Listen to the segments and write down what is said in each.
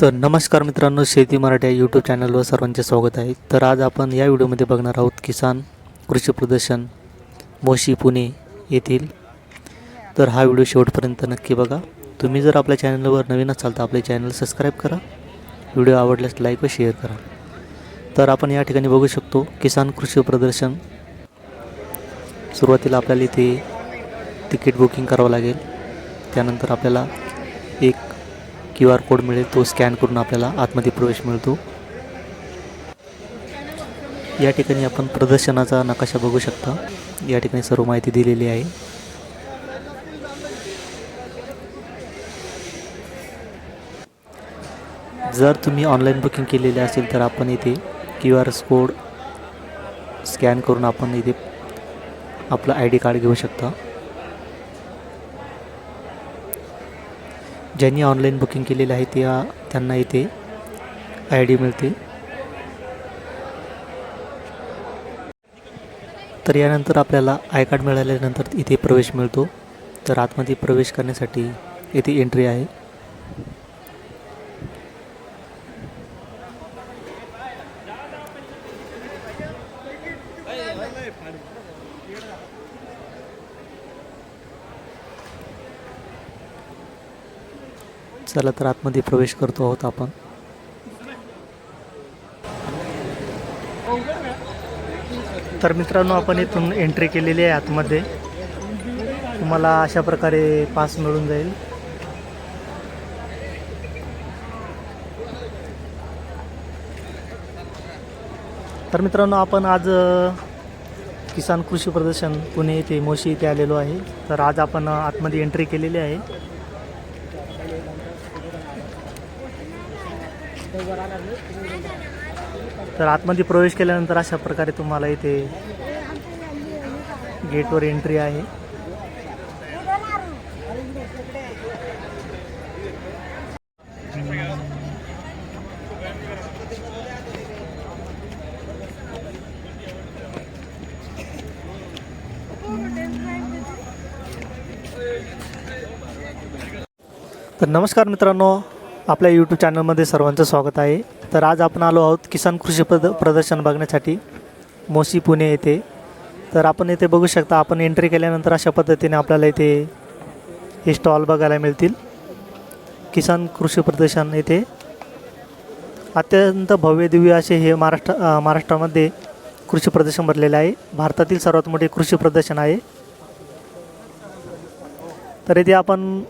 तर नमस्कार मित्रांनो शेती मराठी या यूट्यूब चॅनलवर सर्वांचे स्वागत आहे. तर आज आपण या व्हिडिओमध्ये बघणार आहोत किसान कृषी प्रदर्शन मोशी पुणे येथील. तर हा व्हिडिओ शेवटपर्यंत नक्की बघा. तुम्ही जर आपल्या चॅनलवर नवीन असाल तर आपले चॅनल सबस्क्राईब करा. व्हिडिओ आवडल्यास लाईक व शेअर करा. तर आपण या ठिकाणी बघू शकतो किसान कृषी प्रदर्शन. सुरुवातीला आपल्याला इथे तिकीट बुकिंग करावं लागेल. त्यानंतर आपल्याला एक क्यू आर कोड मिळेल तो स्कॅन करून आपल्याला आतमध्ये प्रवेश मिळतो. या ठिकाणी आपण प्रदर्शनाचा नकाशा बघू शकता. या ठिकाणी सर्व माहिती दिलेली आहे. जर तुम्ही ऑनलाईन बुकिंग केलेले असेल तर आपण इथे क्यू आर कोड स्कॅन करून आपण इथे आपलं आय डी कार्ड घेऊ शकता. ज्यांनी ऑनलाईन बुकिंग केलेलं आहे त्या त्यांना इथे आय डी मिळते. तर यानंतर आपल्याला आय कार्ड मिळाल्यानंतर इथे प्रवेश मिळतो. तर आतमध्ये प्रवेश करण्यासाठी इथे एंट्री आहे. चला तर आतमध्ये प्रवेश करतो आहोत आपण. तर मित्रांनो आपण इथून एंट्री केलेली आहे आतमध्ये. तुम्हाला अशा प्रकारे पास मिळून जाईल. तर मित्रांनो आपण आज किसान कृषी प्रदर्शन पुणे येथे मोशी इथे आलेलो आहे. तर आज आपण आतमध्ये एंट्री केलेली आहे. तर आतमध्ये प्रवेश केल्यानंतर अशा प्रकारे तुम्हाला इथे गेटवर एंट्री आहे. तर नमस्कार मित्रांनो आपल्या यूट्यूब चॅनलमध्ये सर्वांचं स्वागत आहे. तर आज आपण आलो आहोत किसान कृषी प्रद प्रदर्शन बघण्यासाठी. मोशी पुणे येथे. तर आपण येथे बघू शकता आपण एंट्री केल्यानंतर अशा पद्धतीने आपल्याला इथे हे स्टॉल बघायला मिळतील. किसान कृषी प्रदर्शन येथे अत्यंत भव्य दिव्य असे हे महाराष्ट्र महाराष्ट्रामध्ये कृषी प्रदर्शन भरलेले आहे. भारतातील सर्वात मोठे कृषी प्रदर्शन आहे. तर इथे आपण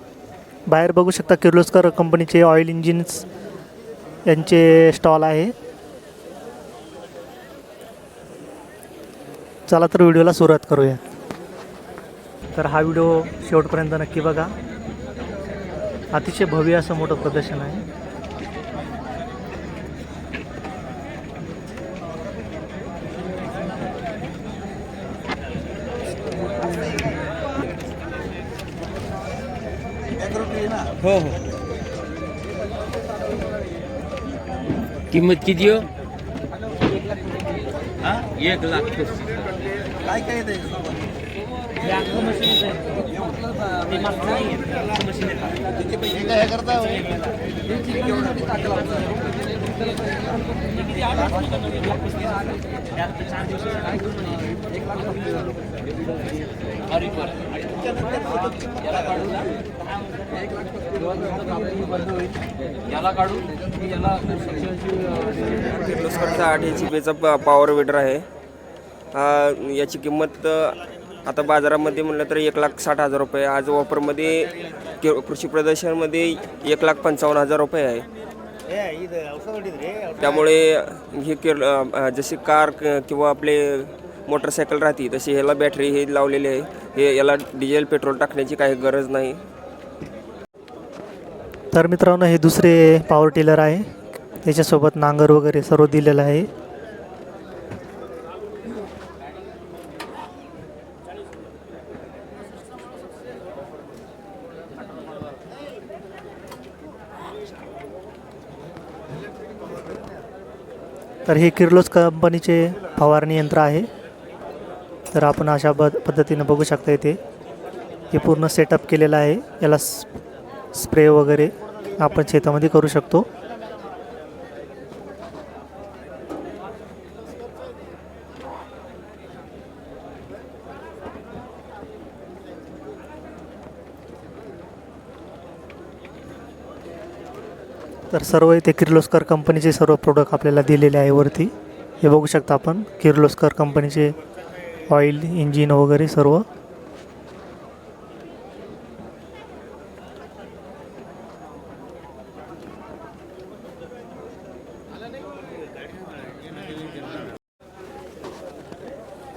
बाहेर बघू शकता किर्लोस्कर कंपनीचे ऑइल इंजिन्स यांचे स्टॉल आहे. चला तर व्हिडिओला सुरुवात करूया. तर हा व्हिडिओ शेवटपर्यंत नक्की बघा. अतिशय भव्य असं मोठं प्रदर्शन आहे. हो हो. किंमत किती हो? हा? एक लाख काय काय ते हे करता याला काढून याला आठ प पॉवर वेटर आहे. हा याची किंमत आता बाजारामध्ये म्हणलं तर एक लाख साठ हजार रुपये. आज ऑफरमध्ये कृषी प्रदर्शनमध्ये एक लाख पंचावन्न हजार रुपये आहे. त्यामुळे ही अ, जशी कार क- किंवा आपले मोटरसायकल राहते तशी ह्याला बॅटरी हे लावलेली आहे. हे याला डिझेल पेट्रोल टाकण्याची काही गरज नाही. तर मित्रांनो हे दुसरे पॉवर टिलर आहे. त्याच्यासोबत नांगर वगैरे सर्व दिलेलं आहे. तर हे किर्लोस कंपनीचे फवारणी यंत्र आहे. तर आपण अशा ब पद्धतीनं बघू शकता इथे. हे पूर्ण सेटअप केलेलं आहे. याला स्प्रे वगैरे आपण शेतामध्ये करू शकतो. तर सर्व इथे किर्लोस्कर कंपनीचे सर्व प्रोडक्ट आपल्याला दिलेले आहे वरती. हे बघू शकता आपण किर्लोस्कर कंपनीचे ऑइल इंजिन वगैरे सर्व.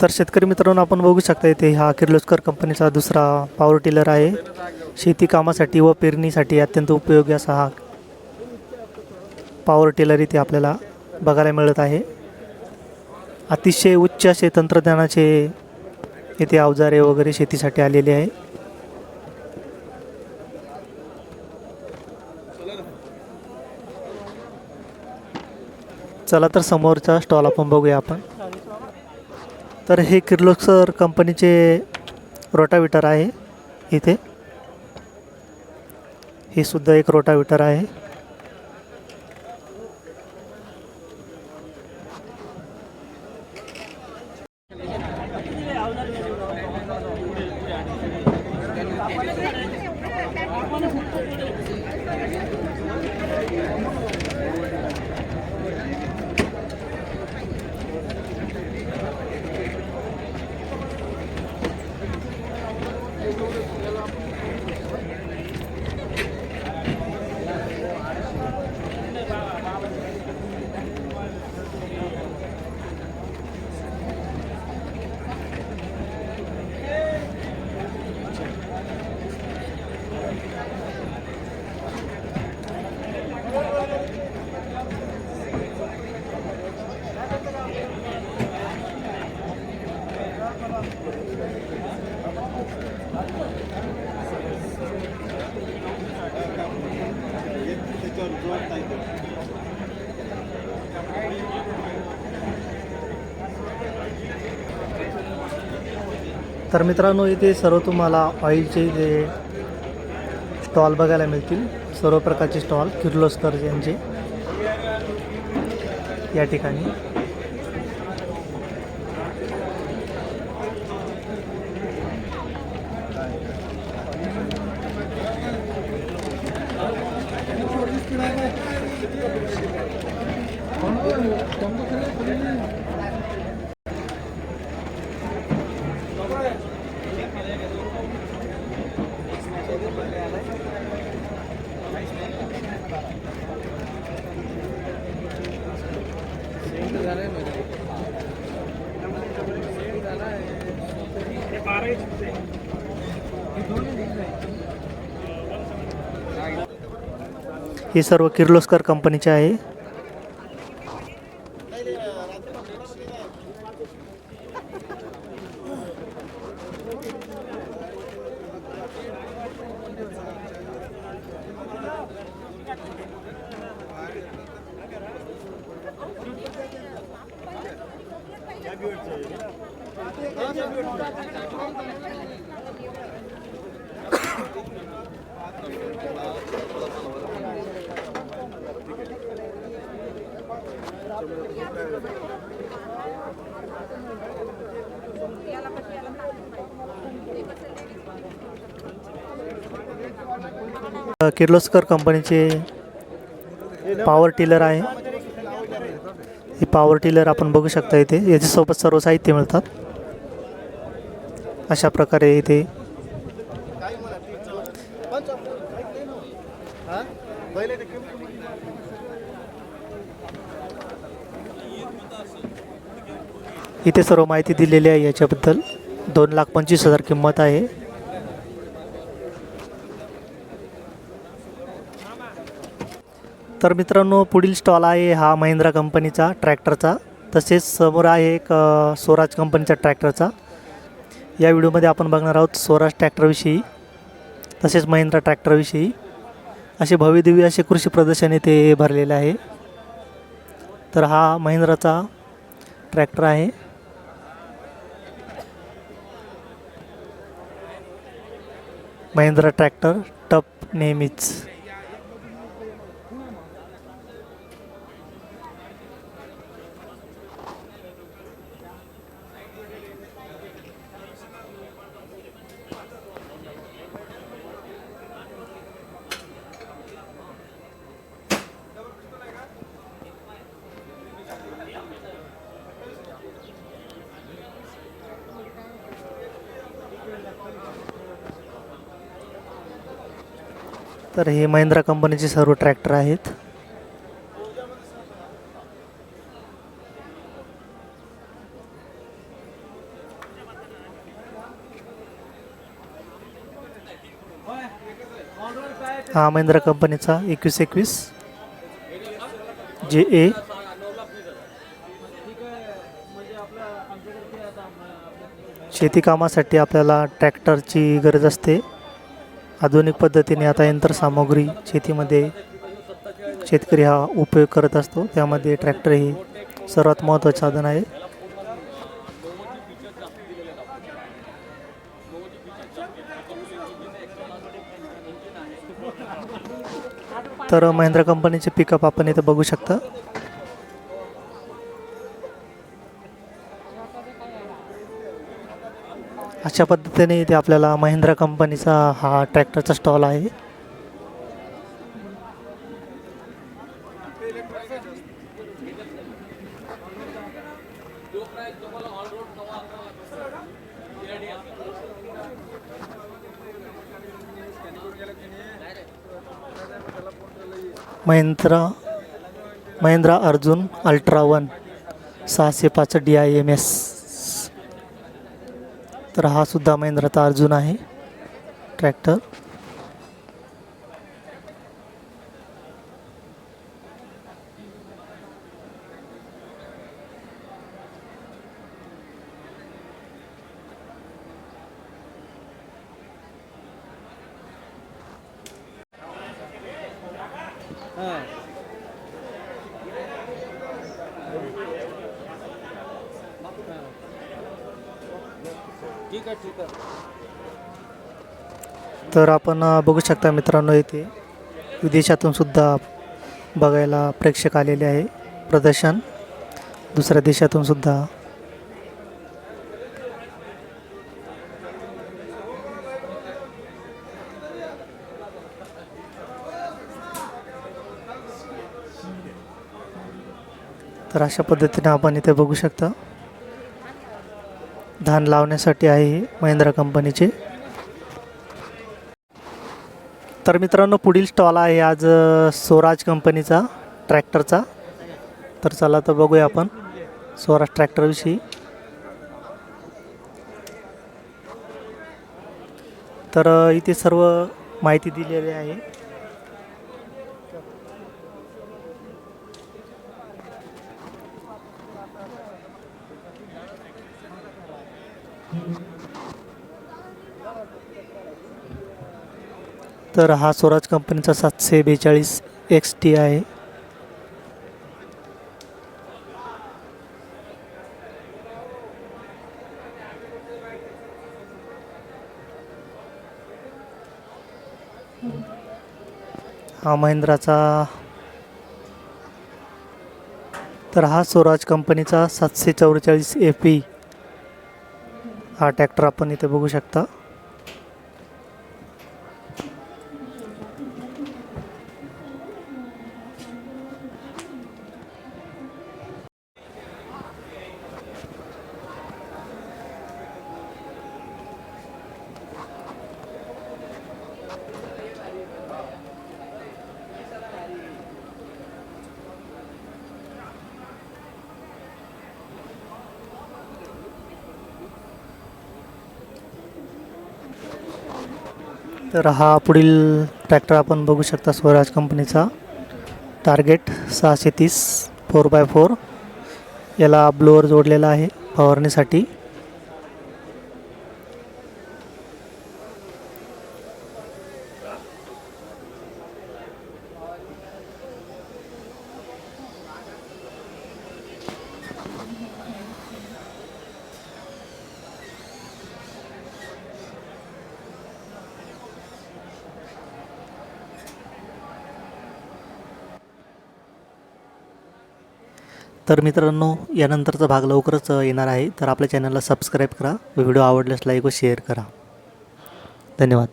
तर शेतकरी मित्रांनो आपण बघू शकता इथे हा किर्लोस्कर कंपनीचा दुसरा पॉवर टिलर आहे. शेती कामासाठी व पेरणीसाठी अत्यंत उपयोगी असा हा पॉवर टिलर इथे आपल्याला बघायला मिळत आहे. अतिशय उच्च असे तंत्रज्ञानाचे इथे अवजारे वगैरे शेतीसाठी आलेले आहे. चला तर समोरचा स्टॉल आपण बघूया आपण. तर हे किर्लोस्कर कंपनीचे रोटाविटर आहे इथे. हे सुद्धा एक रोटाविटर आहे. तर मित्रांनो इथे सर्व तुम्हाला ऑइलचे जे स्टॉल बघायला मिळतील. सर्व प्रकारचे स्टॉल किर्लोस्कर यांचे. या ठिकाणी. हे सर्व किर्लोस्कर कंपनीचे आहे किर्लोस्कर कंपनीचे पॉवर टिलर आहे. हे पॉवर टिलर आपण बघू शकता इथे. याच्यासोबत सर्व साहित्य मिळतात. अशा प्रकारे इथे इथे सर्व माहिती दिलेली आहे याच्याबद्दल. दोन लाख पंचवीस हजार किंमत आहे. तर मित्रांनो पुढील स्टॉल आहे हा महिंद्रा कंपनीचा ट्रॅक्टरचा. तसेच समोर आहे एक स्वराज कंपनीचा ट्रॅक्टरचा. या व्हिडिओमध्ये आपण बघणार आहोत स्वराज ट्रॅक्टरविषयी तसेच महिंद्रा ट्रॅक्टरविषयी असे भव्यदिव्य असे कृषी प्रदर्शन येथे भरलेले आहे. तर हा महिंद्राचा ट्रॅक्टर आहे. महिंद्रा ट्रॅक्टर टप नेहमीच. तर हे महिंद्रा कंपनीचे सर्व ट्रॅक्टर आहेत. हा महिंद्रा कंपनीचा एकवीस एकवीस जे ए. शेती कामासाठी आपल्याला ट्रॅक्टरची गरज असते. आधुनिक पद्धतीने आता यंत्रसामुग्री शेतीमध्ये शेतकरी हा उपयोग करत असतो. त्यामध्ये ट्रॅक्टर हे सर्वात महत्त्वाचं साधन आहे. तर महिंद्रा कंपनीचे पिकअप आपण इथं बघू शकता. अशा पद्धतीने इथे आपल्याला महिंद्रा कंपनीचा हा ट्रॅक्टरचा स्टॉल आहे. महिंद्रा महिंद्रा अर्जुन अल्ट्रा वन सहाशे पाच डी आय एम एस तर हा सुद्धा महिंद्राचा अर्जुन आहे. ट्रॅक्टर ठीक आहे ठीक आहे. तर आपण बघू शकता मित्रांनो इथे विदेशातून सुद्धा बघायला प्रेक्षक आलेले आहे. प्रदर्शन दुसऱ्या देशातून सुद्धा. तर अशा पद्धतीने आपण इथे बघू शकता. धान लावण्यासाठी आहे महिंद्रा कंपनीचे. तर मित्रांनो पुढील स्टॉल आहे आज स्वराज कंपनीचा ट्रॅक्टरचा. तर चला तर बघूया आपण स्वराज ट्रॅक्टरविषयी तर इथे सर्व माहिती दिलेली आहे. तर हा स्वराज कंपनीचा सातशे बेचाळीस एक्स टी आहे. हा महिंद्राचा. तर हा स्वराज कंपनीचा सातशे चौवेचाळीस ए पी हा ट्रॅक्टर आपण इथे बघू शकता. तर हा पुढील ट्रॅक्टर आपण बघू शकता स्वराज कंपनीचा टार्गेट सहाशे तीस फोर बाय फोर याला ब्लोअर जोडलेला आहे फवारणीसाठी. तर मित्रांनो यानंतरचा भाग लवकरच येणार आहे. तर आपल्या चॅनलला सबस्क्राईब करा व्हिडिओ आवडल्यास लाईक व शेअर करा. धन्यवाद.